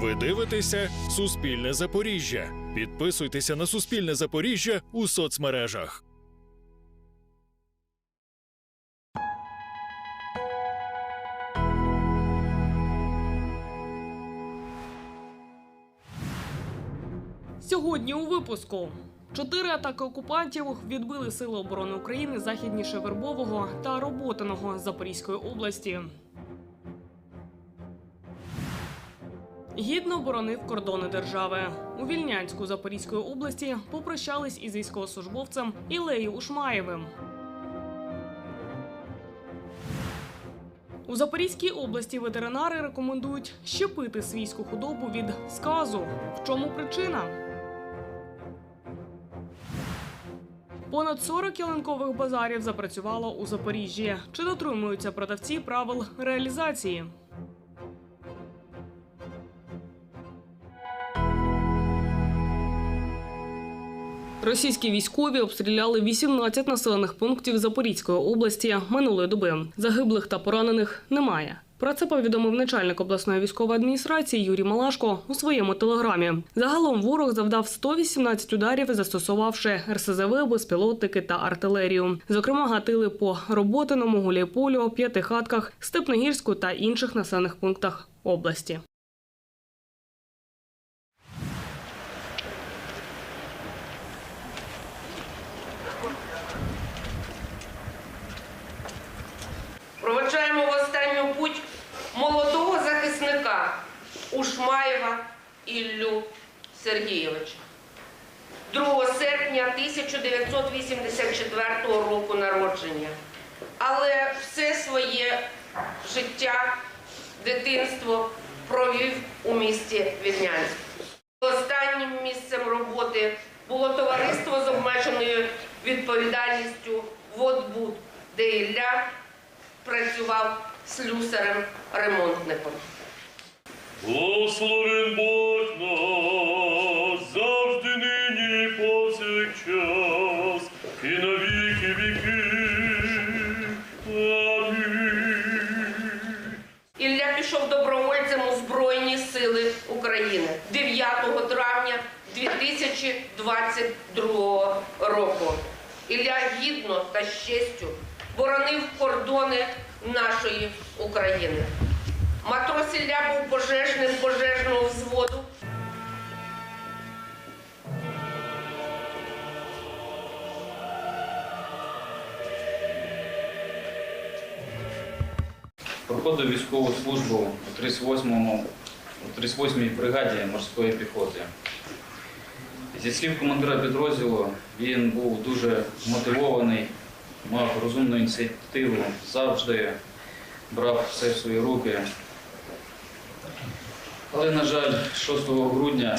Ви дивитеся Суспільне Запоріжжя. Підписуйтеся на Суспільне Запоріжжя у соцмережах. Сьогодні у випуску чотири атаки окупантів відбили Сили оборони України західніше Вербового та Роботиного Запорізької області. Гідно оборонив кордони держави. У Вільнянську Запорізької області попрощались із військовослужбовцем Ілею Ушмаєвим. У Запорізькій області ветеринари рекомендують щепити свійську худобу від сказу. В чому причина? Понад 40 ялинкових базарів запрацювало у Запоріжжі. Чи дотримуються продавці правил реалізації? Російські військові обстріляли 18 населених пунктів Запорізької області минулої доби. Загиблих та поранених немає. Про це повідомив начальник обласної військової адміністрації Юрій Малашко у своєму телеграмі. Загалом ворог завдав 118 ударів, застосувавши РСЗВ, безпілотники та артилерію. Зокрема, гатили по Роботиному, Гуляйполю, П'ятихатках, Степногірську та інших населених пунктах області. Ушмаєва Іллю Сергійовича. 2 серпня 1984 року народження. Але все своє життя, дитинство провів у місті Вільнянськ. Останнім місцем роботи було товариство з обмеженою відповідальністю «Водбуд», де Ілля працював слюсарем-ремонтником. Благословен Бог нас завжди нині і повсякчас і на віки віки. Ілля пішов добровольцем у Збройні Сили України 9 травня 2022 року. Ілля гідно та з честю боронив кордони нашої України. Матрос Ілля був пожежним пожежного взводу. Проходив військову службу у 38-му у 38-й бригаді морської піхоти. Зі слів командира підрозділу, він був дуже мотивований, мав розумну ініціативу, завжди брав все в свої руки. Але, на жаль, 6 грудня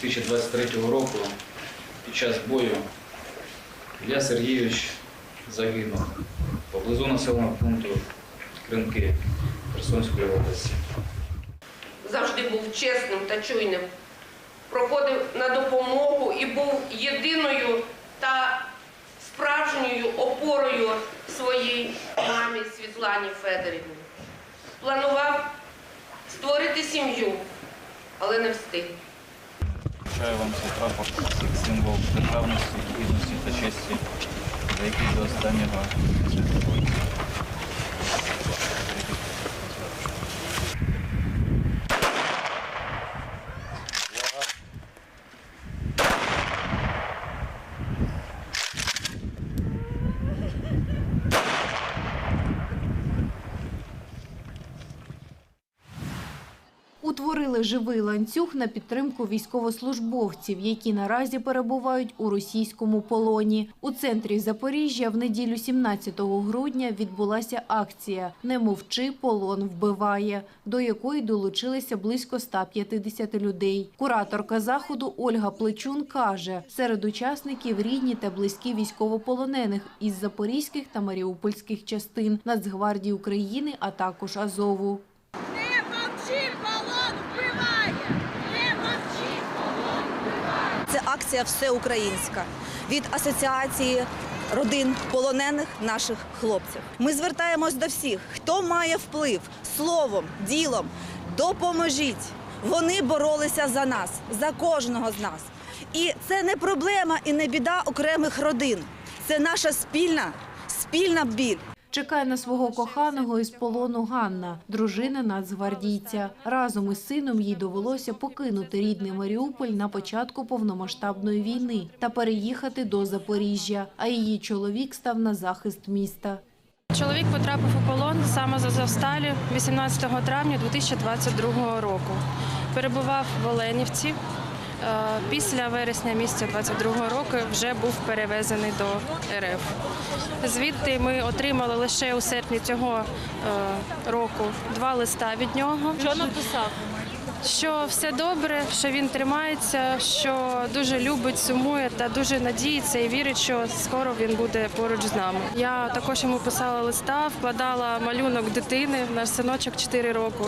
2023 року під час бою Ілля Сергійович загинув поблизу населеного пункту Кринки Херсонської області. завжди був чесним та чуйним, проходив на допомогу і був єдиною та справжньою опорою своїй мамі Світлані Федорівні. Планував створити сім'ю, але не встиг. Вручаю вам цей прапор символ державності, гідності та честі, за який до останнього життя. Живий ланцюг на підтримку військовослужбовців, які наразі перебувають у російському полоні. У центрі Запоріжжя в неділю 17 грудня відбулася акція «Не мовчи, полон вбиває», до якої долучилися близько 150 людей. Кураторка заходу Ольга Плечун каже, серед учасників рідні та близькі військовополонених із запорізьких та маріупольських частин Нацгвардії України, а також Азову. Не мовчи, полон вбиває! Не мовчи, полон вбиває! Це акція всеукраїнська від асоціації родин полонених наших хлопців. Ми звертаємось до всіх, хто має вплив словом, ділом. Допоможіть, Вони боролися за нас, за кожного з нас. І це не проблема і не біда окремих родин. Це наша спільна, спільна біль. Чекає на свого коханого із полону Ганна, дружина нацгвардійця. Разом із сином їй довелося покинути рідний Маріуполь на початку повномасштабної війни та переїхати до Запоріжжя. А її чоловік став на захист міста. Чоловік потрапив у полон саме з Азовсталі 18 травня 2022 року. Перебував в Оленівці. Е, Після вересня місяця 22 року вже був перевезений до РФ. Звідти ми отримали лише у серпні цього е, року два листа від нього. Що написав? Що все добре, що він тримається, що дуже любить, сумує та дуже надіється і вірить, що скоро він буде поруч з нами. Я також йому писала листа, вкладала малюнок дитини, наш синочок 4 роки.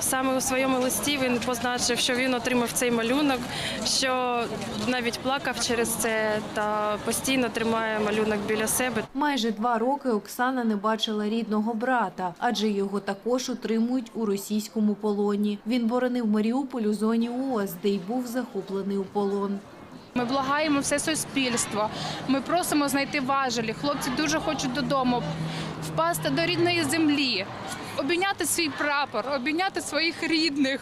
Саме у своєму листі він позначив, що він отримав цей малюнок, що навіть плакав через це та постійно тримає малюнок біля себе. Майже два роки Оксана не бачила рідного брата, адже його також утримують у російському полоні. Він боронив Маріуполь у зоні ООС, де й був захоплений у полон. Ми благаємо все суспільство. Ми просимо знайти важелі. Хлопці дуже хочуть додому впасти до рідної землі, обійняти свій прапор, обійняти своїх рідних,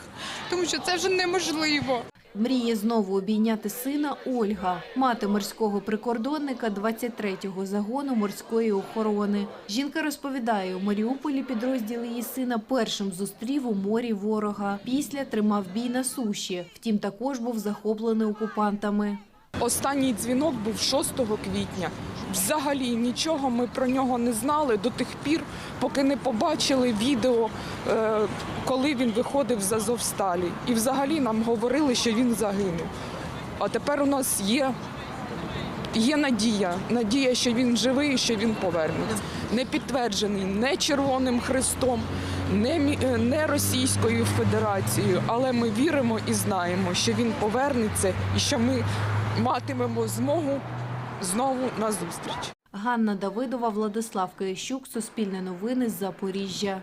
тому що це вже неможливо. Мріє знову обійняти сина Ольга, мати морського прикордонника 23-го загону морської охорони. Жінка розповідає, у Маріуполі підрозділ її сина першим зустрів у морі ворога. Після тримав бій на суші. Втім, також був захоплений окупантами. Останній дзвінок був 6 квітня. Взагалі нічого ми про нього не знали до тих пір, поки не побачили відео, е, коли він виходив з Азовсталі. І взагалі нам говорили, що він загинув. А тепер у нас є, є надія, надія, що він живий і що він повернеться. Не підтверджений не Червоним Христом, не, е, не Російською Федерацією, але ми віримо і знаємо, що він повернеться і що ми матимемо змогу знову на зустріч. Ганна Давидова, Владислав Киящук, Суспільне новини з Запоріжжя.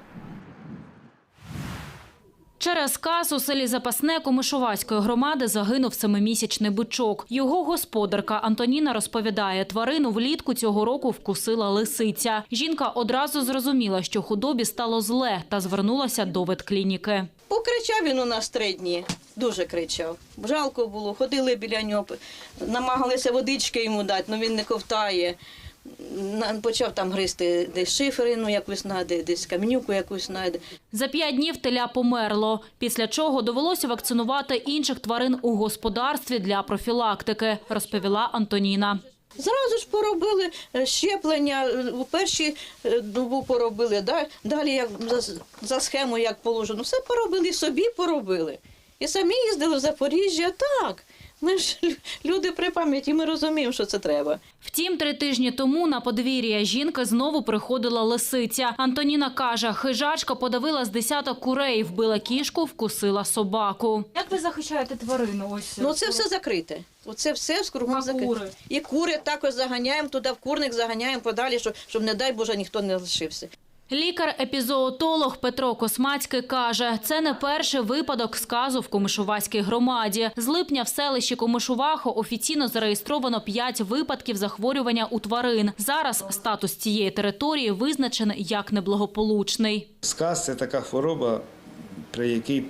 Через каз у селі Запасне Комишувацької громади загинув семимісячний бичок. Його господарка Антоніна розповідає, тварину влітку цього року вкусила лисиця. Жінка одразу зрозуміла, що худобі стало зле та звернулася до ветклініки. Покричав він у нас три дні, дуже кричав. Жалко було, ходили біля нього, намагалися водички йому дати, але він не ковтає. Почав там гризти десь шиферину якусь знайде, десь камінюку якусь знайде. За п'ять днів теля померло, після чого довелося вакцинувати інших тварин у господарстві для профілактики, розповіла Антоніна. Зразу ж поробили е, щеплення, е, у перші е, добу поробили, да? далі як за, за схемою, як положено, все поробили, собі поробили. І самі їздили в Запоріжжя, так. Ми ж люди при пам'яті, ми розуміємо, що це треба. Втім, три тижні тому на подвір'я жінки знову приходила лисиця. Антоніна каже, хижачка подавила з десяток курей, вбила кішку, вкусила собаку. Як ви захищаєте тварину? Ось Ну це все закрите. Оце все кругом закрите. І кури також заганяємо туди, в курник заганяємо подалі, щоб, щоб не дай Боже, ніхто не лишився. Лікар-епізоотолог Петро Космацький каже, це не перший випадок сказу в Комишувацькій громаді. З липня в селищі Комишувахо офіційно зареєстровано п'ять випадків захворювання у тварин. Зараз статус цієї території визначений як неблагополучний. Сказ це така хвороба, при якій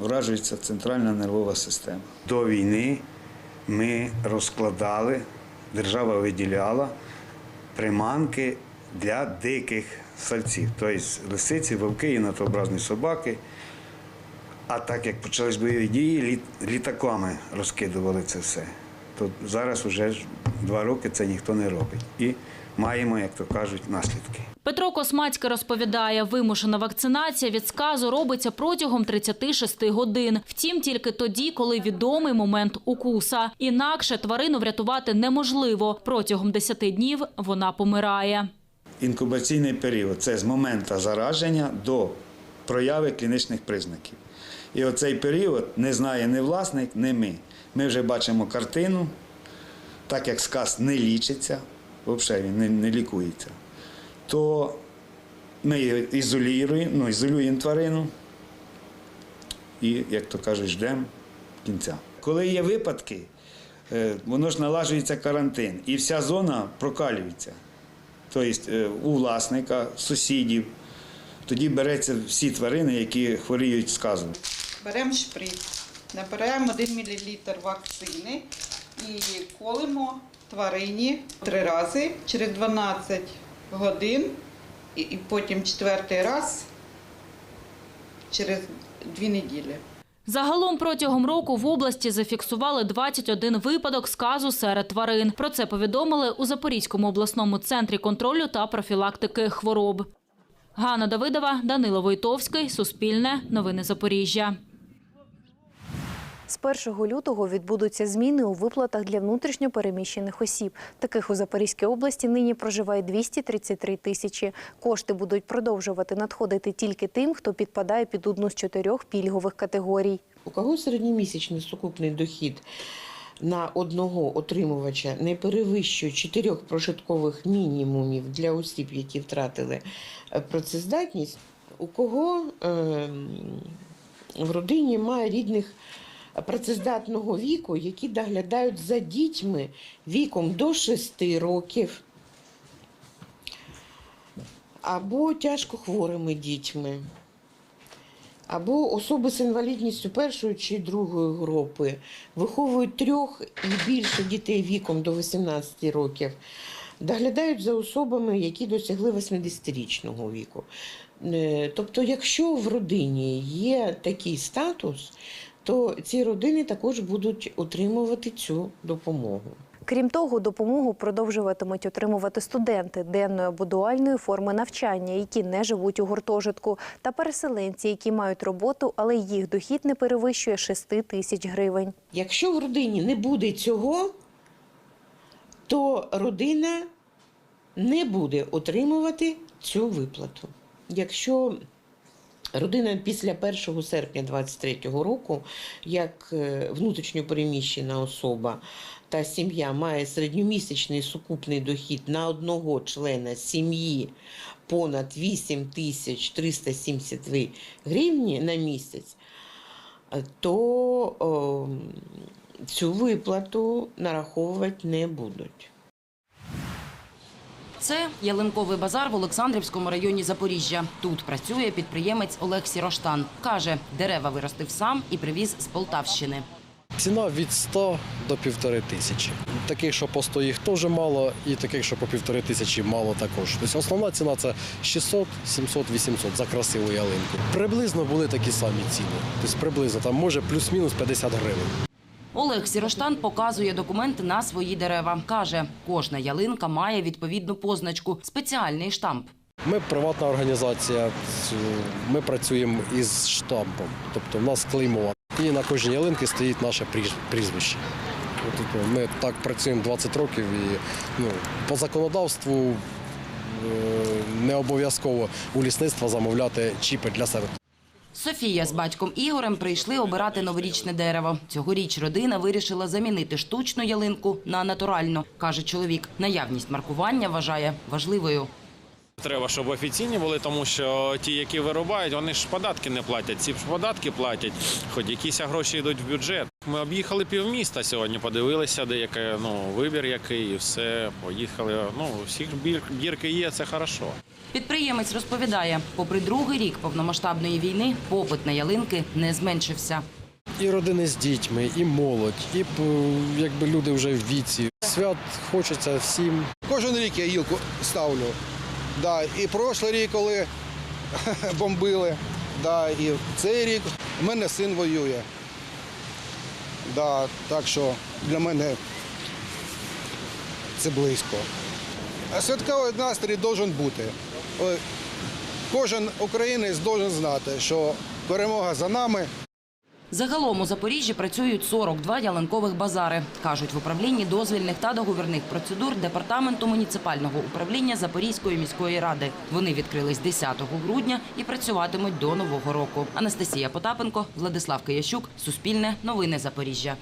вражується центральна нервова система. До війни ми розкладали, держава виділяла приманки для диких сальців, тобто лисиці, вовки і натообразні собаки. А так як почались бойові дії, літаками розкидували це все. То зараз вже два роки це ніхто не робить. І маємо, як то кажуть, наслідки. Петро Космацький розповідає, вимушена вакцинація від сказу робиться протягом 36 годин. Втім, тільки тоді, коли відомий момент укуса. Інакше тварину врятувати неможливо. Протягом 10 днів вона помирає. Інкубаційний період це з моменту зараження до прояви клінічних признаків. І оцей період не знає ні власник, ні ми. Ми вже бачимо картину, так як сказ не лічиться, взагалі він не, не лікується, то ми ізолюємо, ну, ізолюємо тварину і, як то кажуть, ждемо кінця. Коли є випадки, е, воно ж налажується карантин, і вся зона прокалюється. Тобто у власника, сусідів. Тоді береться всі тварини, які хворіють сказом. Беремо шприц, набираємо 1 мл вакцини і колимо тварині три рази через 12 годин, і потім четвертий раз через дві неділі. Загалом протягом року в області зафіксували 21 випадок сказу серед тварин. Про це повідомили у Запорізькому обласному центрі контролю та профілактики хвороб. Ганна Давидова, Данило Войтовський, Суспільне, Новини Запоріжжя. З 1 лютого відбудуться зміни у виплатах для внутрішньо переміщених осіб. Таких у Запорізькій області нині проживає 233 тисячі. Кошти будуть продовжувати надходити тільки тим, хто підпадає під одну з чотирьох пільгових категорій. У кого середньомісячний сукупний дохід на одного отримувача не перевищує чотирьох прожиткових мінімумів для осіб, які втратили е, працездатність, у кого е, в родині має рідних працездатного віку, які доглядають за дітьми віком до 6 років. Або тяжко хворими дітьми. Або особи з інвалідністю першої чи другої групи. Виховують трьох і більше дітей віком до 18 років, доглядають за особами, які досягли 80-річного віку. Е, Тобто, якщо в родині є такий статус, то ці родини також будуть отримувати цю допомогу. Крім того, допомогу продовжуватимуть отримувати студенти денної або дуальної форми навчання, які не живуть у гуртожитку, та переселенці, які мають роботу, але їх дохід не перевищує 6 тисяч гривень. Якщо в родині не буде цього, то родина не буде отримувати цю виплату. Якщо родина після 1 серпня 2023 року, як е, внутрішньопереміщена особа та сім'я має середньомісячний сукупний дохід на одного члена сім'ї понад 8 тисяч 372 гривні на місяць, то о, цю виплату нараховувати не будуть. Це ялинковий базар в Олександрівському районі Запоріжжя. Тут працює підприємець Олег Сіроштан. Каже, дерева виростив сам і привіз з Полтавщини. Ціна від 100 до півтори тисячі. Таких, що по 100 їх теж мало, і таких, що по півтори тисячі мало також. Тобто основна ціна це 600, 700, 800 за красиву ялинку. Приблизно були такі самі ціни. Тобто приблизно там може плюс-мінус 50 гривень. Олег Сіроштан показує документи на свої дерева. Каже, кожна ялинка має відповідну позначку, спеціальний штамп. Ми приватна організація, ми працюємо із штампом, тобто в нас клеймо. І на кожній ялинці стоїть наше прізвище. Тобто, Ми так працюємо 20 років і ну, по законодавству е, не обов'язково у лісництва замовляти чіпи для себе. Софія з батьком Ігорем прийшли обирати новорічне дерево. Цьогоріч родина вирішила замінити штучну ялинку на натуральну. Каже чоловік, наявність маркування вважає важливою. Треба, щоб офіційні були, тому що ті, які вирубають, вони ж податки не платять. Ці ж податки платять, хоч якісь гроші йдуть в бюджет. Ми об'їхали півміста сьогодні, подивилися, де яке ну вибір який, і все. Поїхали. Ну всіх бір- бірки є, це хорошо. Підприємець розповідає, попри другий рік повномасштабної війни, попит на ялинки не зменшився. І родини з дітьми, і молодь, і якби люди вже в віці. Свят хочеться всім. Кожен рік я гілку ставлю. Да, і прошлий рік, коли бомбили, да, і цей рік у мене син воює. Да, так що для мене це близько. Святковий настрій має бути. Е, Кожен українець має знати, що перемога за нами. Загалом у Запоріжжі працюють 42 ялинкових базари, кажуть в управлінні дозвільних та договірних процедур департаменту муніципального управління Запорізької міської ради. Вони відкрились 10 грудня і працюватимуть до нового року. Анастасія Потапенко, Владислав Киящук, Суспільне, Новини Запоріжжя.